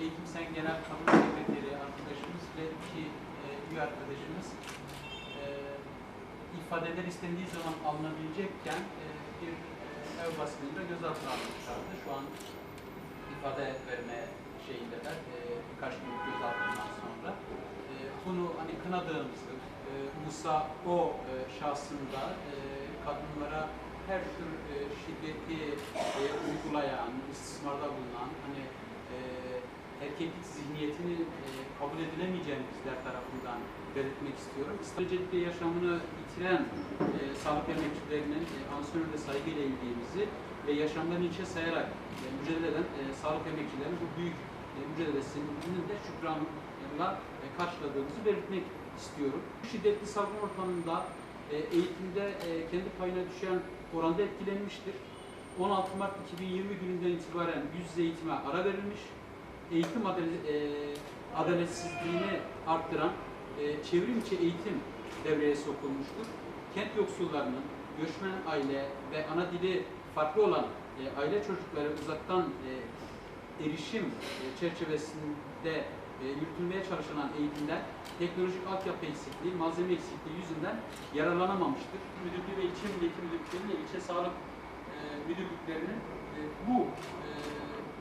Eğitim Sen Genel Kabul Sekreteri arkadaşımız ve iki e, üye arkadaşımız e, ifadeler istendiği zaman alınabilecekken e, bir e, ev baskınıyla gözaltına almışlardı. Şu an ifade verme şeyindeler e, birkaç gün gözaltından sonra. E, bunu hani kınadığımızı, e, Musa o e, şahsında e, kadınlara her tür e, şiddeti e, uygulayan, istismarda bulunan, erkeklik zihniyetini e, kabul edilemeyeceğini bizler tarafından belirtmek istiyorum. Öncelikle yaşamını yitiren e, sağlık emekçilerinin e, ansiyonunda saygıyla ildiğimizi ve yaşamlarını içe sayarak e, mücadele eden e, sağlık emekçilerinin bu büyük e, mücadelesinin de şükranla e, karşıladığımızı belirtmek istiyorum. Bu şiddetli salgın ortamında e, eğitimde e, kendi payına düşen oranda etkilenmiştir. 16 Mart 2020 gününden itibaren yüz yüze eğitime ara verilmiş. Eğitim e, adaletsizliğini arttıran e, çevrim içi eğitim devreye sokulmuştur. Kent yoksullarının, göçmen aile ve ana dili farklı olan e, aile çocukları uzaktan erişim çerçevesinde yürütülmeye çalışılan eğitimler teknolojik altyapı eksikliği, malzeme eksikliği yüzünden yararlanamamıştır. Müdürlüğü ve ilçe milli müdürlüklerinin ilçe sağlık müdürlüklerinin bu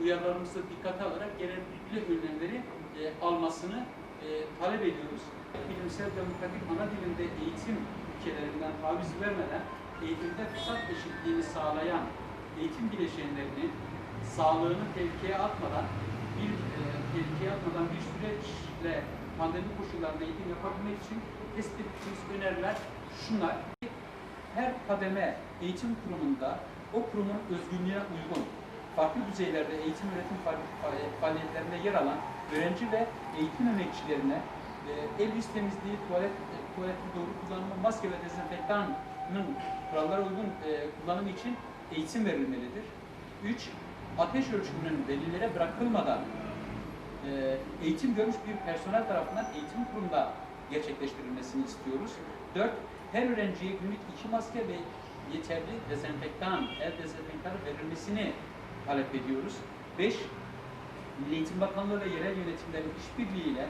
uyarılarımızı dikkate alarak gerekli önlemleri e, almasını e, talep ediyoruz. Bilimsel demokratik ana dilinde eğitim ülkelerinden taviz vermeden eğitimde fırsat eşitliğini sağlayan eğitim bileşenlerinin sağlığını tehlikeye atmadan bir e, tehlikeye atmadan bir süreçle pandemi koşullarında eğitim yapabilmek için tespit ettiğimiz öneriler şunlar. Her kademe eğitim kurumunda o kurumun özgünlüğüne uygun farklı düzeylerde eğitim faal- faaliyetlerinde yer alan öğrenci ve eğitim emekçilerine el yüz temizliği, tuvalet, e, tuvaleti doğru kullanımı, maske ve dezenfektanın kurallara uygun e, kullanımı için eğitim verilmelidir. 3. Ateş ölçümünün velilere bırakılmadan e, eğitim görmüş bir personel tarafından eğitim kurumunda gerçekleştirilmesini istiyoruz. 4. Her öğrenciye günlük iki maske ve yeterli dezenfektan, el dezenfektanı verilmesini talep ediyoruz. 5. Milli Eğitim Bakanlığı ve yerel yönetimlerin işbirliğiyle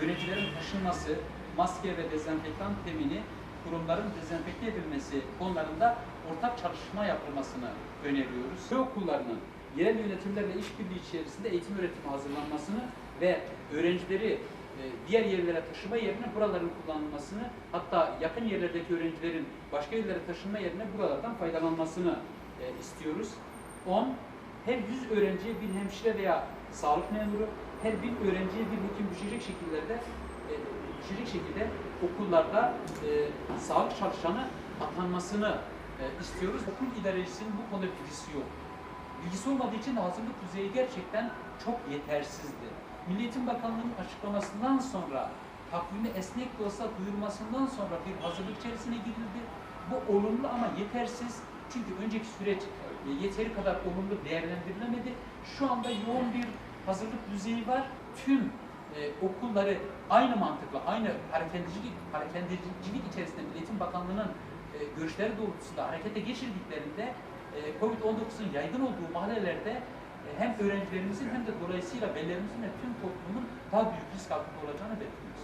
öğrencilerin taşınması, maske ve dezenfektan temini kurumların dezenfekte edilmesi konularında ortak çalışma yapılmasını öneriyoruz. Köy okullarının yerel yönetimlerle işbirliği içerisinde eğitim öğretimi hazırlanmasını ve öğrencileri e, diğer yerlere taşıma yerine buraların kullanılmasını hatta yakın yerlerdeki öğrencilerin başka yerlere taşınma yerine buralardan faydalanmasını e, istiyoruz. 10. Her 100 öğrenciye bir hemşire veya sağlık memuru, her bin öğrenciye bir hekim düşecek şekillerde e, düşecek şekilde okullarda e, sağlık çalışanı atanmasını e, istiyoruz. Okul idarecisinin bu konuda bilgisi yok. Bilgisi olmadığı için de hazırlık düzeyi gerçekten çok yetersizdi. Milli Eğitim Bakanlığı'nın açıklamasından sonra takvimi esnek de olsa duyurmasından sonra bir hazırlık içerisine girildi. Bu olumlu ama yetersiz. Çünkü önceki süreç yeteri kadar olumlu değerlendirilemedi. Şu anda yoğun bir hazırlık düzeyi var. Tüm e, okulları aynı mantıkla, aynı hareketcilik, hareketcilik içerisinde Milli Eğitim Bakanlığı'nın e, görüşleri doğrultusunda harekete geçirdiklerinde e, Covid-19'un yaygın olduğu mahallelerde e, hem öğrencilerimizin hem de dolayısıyla velilerimizin ve tüm toplumun daha büyük risk altında olacağını belirtiyoruz.